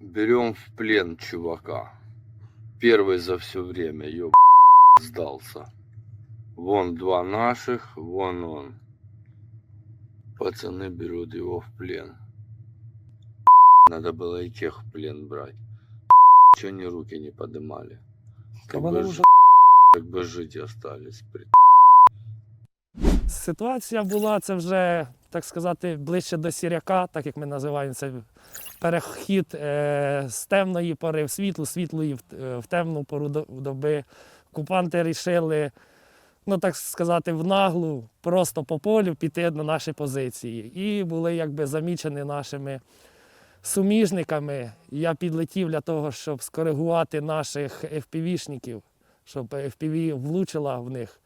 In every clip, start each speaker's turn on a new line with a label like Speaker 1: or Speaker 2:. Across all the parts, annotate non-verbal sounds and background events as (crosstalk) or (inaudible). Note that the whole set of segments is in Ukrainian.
Speaker 1: Берем в плен чувака. Первый за все время, ёб сдался. Вон два наших, вон он. Пацаны берут его в плен. Надо было и тех в плен брать. Че они руки не подымали? Как бы, ж- как бы жить остались.
Speaker 2: Ситуація була це вже, так сказати, ближче до сіряка, так як ми називаємо це перехід е, з темної пори в світлу, світлої в, е, в темну пору доби. Окупанти рішили, ну так сказати, в наглу, просто по полю піти на наші позиції. І були якби замічені нашими суміжниками. Я підлетів для того, щоб скоригувати наших FPV-шників, щоб FPV влучила в них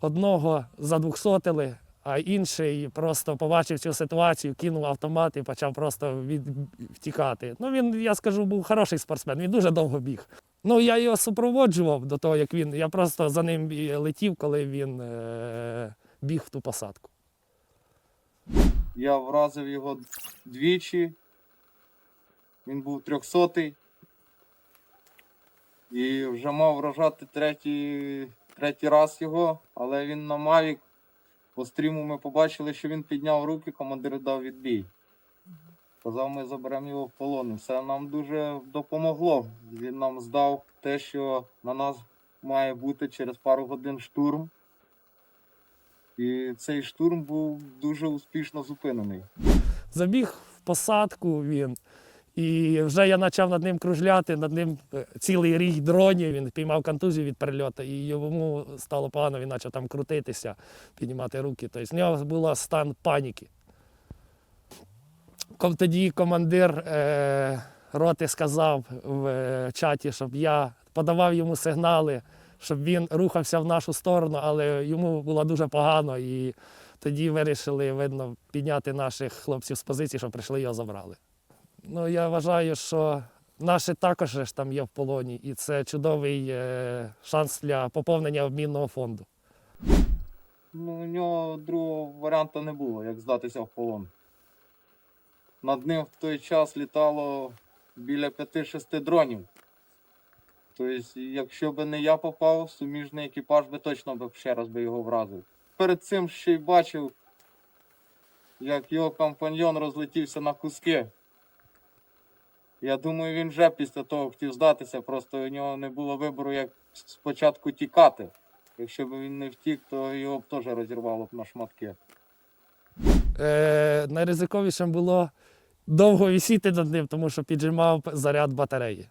Speaker 2: одного задвухсотили, а інший просто побачив цю ситуацію, кинув автомат і почав просто від... втікати. Ну він, я скажу, був хороший спортсмен, він дуже довго біг. Ну, я його супроводжував до того, як він. Я просто за ним летів, коли він е... біг в ту посадку.
Speaker 3: Я вразив його двічі. Він був трьохсотий. І вже мав вражати третій, третій раз його, але він на Мавік. По стріму ми побачили, що він підняв руки, командир дав відбій. Казав, ми заберемо його в полон. Це нам дуже допомогло. Він нам здав те, що на нас має бути через пару годин штурм. І цей штурм був дуже успішно зупинений.
Speaker 2: Забіг в посадку він. І вже я почав над ним кружляти, над ним е, цілий рій дронів. Він піймав контузію від перельоту, і йому стало погано, він почав там крутитися, піднімати руки. Тобто в нього був стан паніки. Тоді командир е, роти сказав в е, чаті, щоб я подавав йому сигнали, щоб він рухався в нашу сторону, але йому було дуже погано. І тоді вирішили, видно, підняти наших хлопців з позиції, щоб прийшли його забрали. Ну, я вважаю, що наші також там є в полоні, і це чудовий е, шанс для поповнення обмінного фонду.
Speaker 3: Ну, у нього другого варіанту не було, як здатися в полон. Над ним в той час літало біля 5-6 дронів. Тобто, якщо б не я попав, суміжний екіпаж би точно б ще раз би його вразив. Перед цим ще й бачив, як його компаньйон розлетівся на куски. Я думаю, він вже після того хотів здатися, просто у нього не було вибору, як спочатку тікати. Якщо б він не втік, то його б теж розірвало б на шматки.
Speaker 2: Е, найризиковішим було довго висіти над ним, тому що піджимав заряд батареї.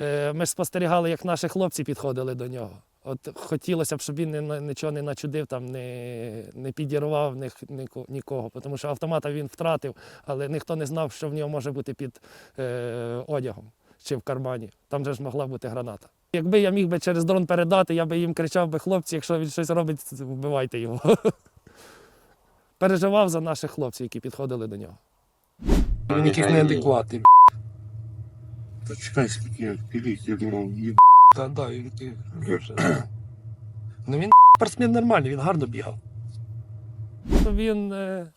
Speaker 2: Е, ми ж спостерігали, як наші хлопці підходили до нього. От хотілося б, щоб він нічого не начудив, там, не, не підірвав них, нікого, тому що автомата він втратив, але ніхто не знав, що в нього може бути під е, одягом чи в кармані. Там же ж могла бути граната. Якби я міг би через дрон передати, я би їм кричав би, хлопці, якщо він щось робить, вбивайте його. (laughs) Переживав за наших хлопців, які підходили до нього.
Speaker 4: Він якийсь неадекватний. Та чекай, скільки я пілік, я думав, їб.
Speaker 2: Та да, він Ну він спортсмен нормальний, він гарно бігав. Він е,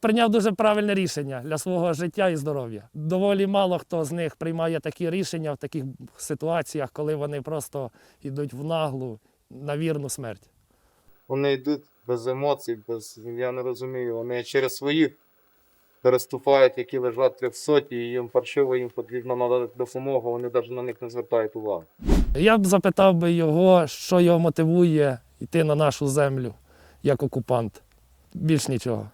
Speaker 2: прийняв дуже правильне рішення для свого життя і здоров'я. Доволі мало хто з них приймає такі рішення в таких ситуаціях, коли вони просто йдуть в наглу на вірну смерть.
Speaker 3: Вони йдуть без емоцій, без. Я не розумію. Вони через своїх переступають, які лежать трьохсоті, і їм паршиво, їм потрібна надати допомогу, вони навіть на них не звертають уваги.
Speaker 2: Я б запитав би його, що його мотивує йти на нашу землю як окупант. Більш нічого.